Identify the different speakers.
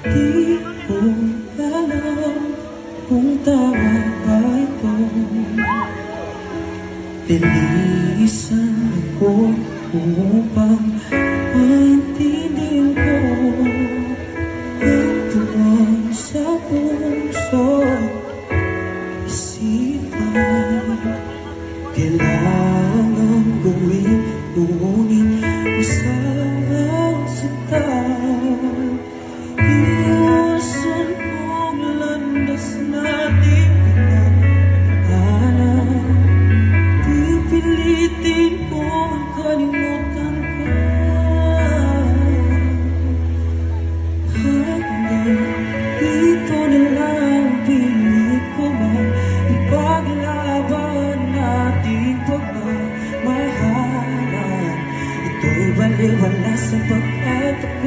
Speaker 1: Di ko alam kung tama ba ito. Pilisan ako upang maintindin ko Ang tuwan sa puso. Isipan Kailangan Naliwala sa pagkatapos.